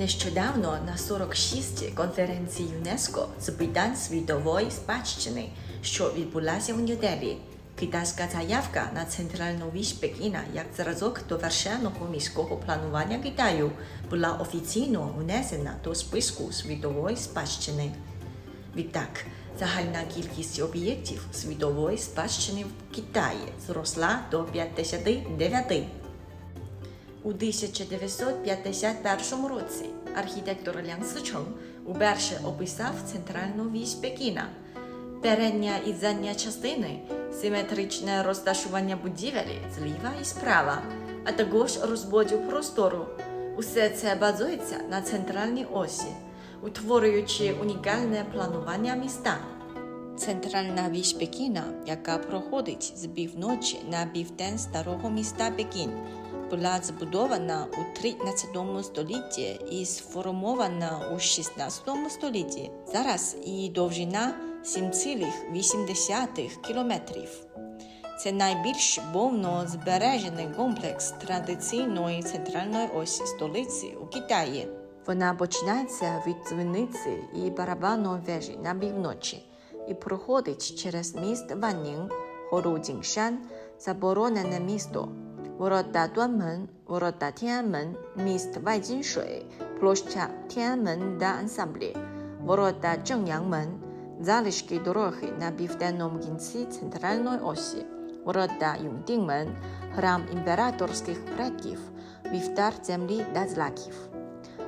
Нещодавно на 46-й конференції ЮНЕСКО з питань світової спадщини, що відбулася в Нью-Делі, китайська заявка на центральну вісь Пекіна як зразок довершеного міського планування Китаю була офіційно внесена до списку світової спадщини. Відтак, загальна кількість об'єктів світової спадщини в Китаї зросла до 59. У 1951 році архітектор Лян Сичон уперше описав центральну вісь Пекіна. Передня і задня частини, симетричне розташування будівелі зліва і справа, а також розподіл простору. Усе це базується на центральній осі, утворюючи унікальне планування міста. Центральна вісь Пекіна, яка проходить з півночі на південь старого міста Пекін, була збудована у 13 столітті і сформована у 16 столітті. Зараз її довжина 7,8 кілометрів. Це найбільш повно збережений комплекс традиційної центральної осі столиці у Китаї. Вона починається від дзвіниці і барабанної вежі на півночі і проходить через міст Ваннінг, гору Джіншан, заборонене місто, ворота Дуанмен, ворота Тяньанмен, міст Вайджиншуй, площа Тяньанмен та ансамблі, ворота Чженgyangмен, залишки дороги на південному кінці центральної осі, ворота Юндingмен, храм імператорських предків, вівтар землі та злаків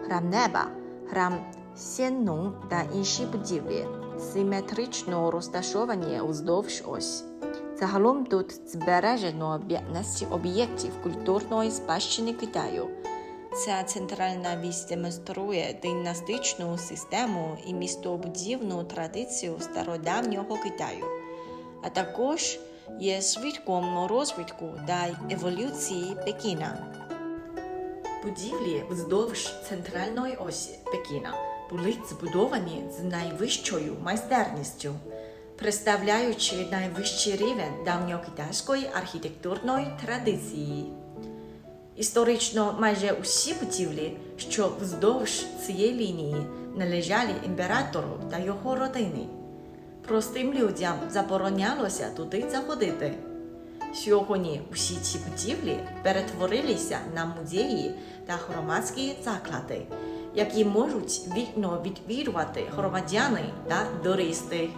храм неба, храм Сєннун та інші будівлі, симетрично розташовані уздовж ось. Загалом тут збережено 15 об'єктів культурної спадщини Китаю. Ця центральна вісь демонструє династичну систему і містобудівну традицію стародавнього Китаю, а також є свідком розвитку та еволюції Пекіна. Будівлі вздовж центральної осі Пекіна були збудовані з найвищою майстерністю, представляючи найвищий рівень давньокитайської архітектурної традиції. Історично майже усі будівлі, що вздовж цієї лінії належали імператору та його родині. Простим людям заборонялося туди заходити. Сьогодні усі ці будівлі перетворилися на музеї та громадські заклади, які можуть вільно відвідувати громадяни та туристи.